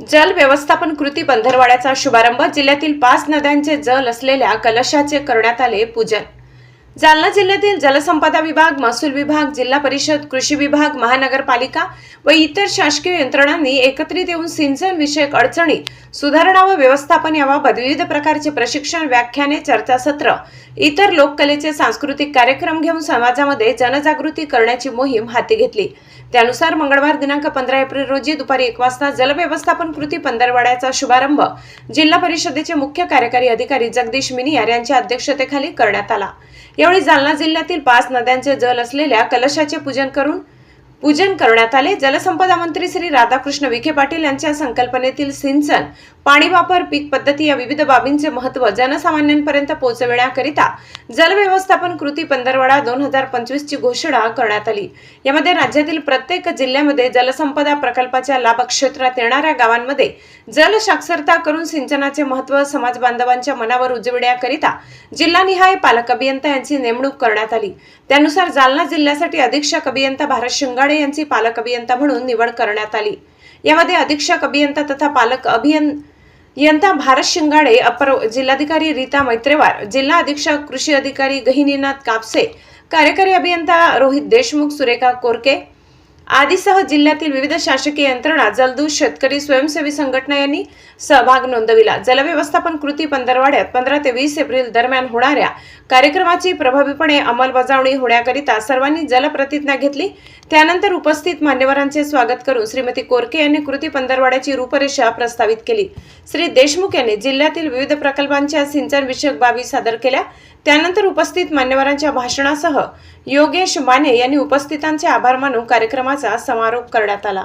जल व्यवस्थापन कृती पंधरवाड्याचा शुभारंभ जिल्ह्यातील पाच नद्यांचे जल असलेल्या कलशाचे करण्यात आले पूजन. जालना जिल्ह्यातील जलसंपदा विभाग महसूल विभाग जिल्हा परिषद कृषी विभाग महानगरपालिका व इतर शासकीय यंत्रणांनी एकत्रित येऊन सिंचन विषयक अडचणी सुधारणा व व्यवस्थापन याबाबत विविध प्रकारचे प्रशिक्षण व्याख्याने चर्चासत्र इतर लोककलेचे सांस्कृतिक कार्यक्रम घेऊन समाजामध्ये जनजागृती करण्याची मोहीम हाती घेतली. त्यानुसार मंगळवार दिनांक पंधरा एप्रिल रोजी दुपारी एक वाजता जलव्यवस्थापन कृती पंधरवाड्याचा शुभारंभ जिल्हा परिषदेचे मुख्य कार्यकारी अधिकारी जगदीश मिनियार यांच्या अध्यक्षतेखाली करण्यात आला. यावेळी जालना जिल्ह्यातील पाच नद्यांचे जल असलेल्या कलशाचे पूजन करून पूजन करण्यात आले. जलसंपदा मंत्री श्री राधाकृष्ण विखे पाटील यांच्या संकल्पनेतील सिंचन पाणी वापर पीक पद्धती या विविध बाबींचे महत्त्व जनसामान्यांपर्यंत पोहोचविण्याकरिता जलव्यवस्थापन कृती पंधरवडा दोन हजार पंचवीस ची घोषणा करण्यात आली. यामध्ये राज्यातील प्रत्येक जिल्ह्यामध्ये जलसंपदा प्रकल्पाच्या लाभक्षेत्रात येणाऱ्या गावांमध्ये जल साक्षरता करून सिंचनाचे महत्त्व समाज बांधवांच्या मनावर उजविण्याकरिता जिल्हानिहाय पालक अभियंता यांची नेमणूक करण्यात आली. त्यानुसार जालना जिल्ह्यासाठी अधीक्षक अभियंता भारत शिंगाडे यांची पालक अभियंता म्हणून निवड करण्यात आली. यामध्ये अधीक्षक अभियंता तथा पालक अभियं यंता भारत शिंगाडे अपर जिल्हाधिकारी रीता मैत्रेवार जिल्हा अधीक्षक कृषी अधिकारी गहिनीनाथ कापसे कार्यकारी अभियंता रोहित देशमुख सुरेखा कोरके आदीसह जिल्ह्यातील विविध शासकीय यंत्रणा जलदूत शेतकरी स्वयंसेवी संघटना यांनी सहभाग नोंदविला. जलव्यवस्थापन कृती पंधरवाड्यात पंधरा ते वीस एप्रिल दरम्यान होणाऱ्या कार्यक्रमाची प्रभावीपणे अंमलबजावणी होण्याकरिता सर्वांनी जलप्रतिज्ञा घेतली. त्यानंतर उपस्थित मान्यवरांचे स्वागत करून श्रीमती कोरके यांनी कृती पंधरवाड्याची रूपरेषा प्रस्तावित केली. श्री देशमुख यांनी जिल्ह्यातील विविध प्रकल्पांच्या सिंचनविषयक बाबी सादर केल्या. त्यानंतर उपस्थित मान्यवरांच्या भाषणासह योगेश माने यांनी उपस्थितांचे आभार मानून कार्यक्रमात कार्यक्रमाचा समारोप करण्यात आला.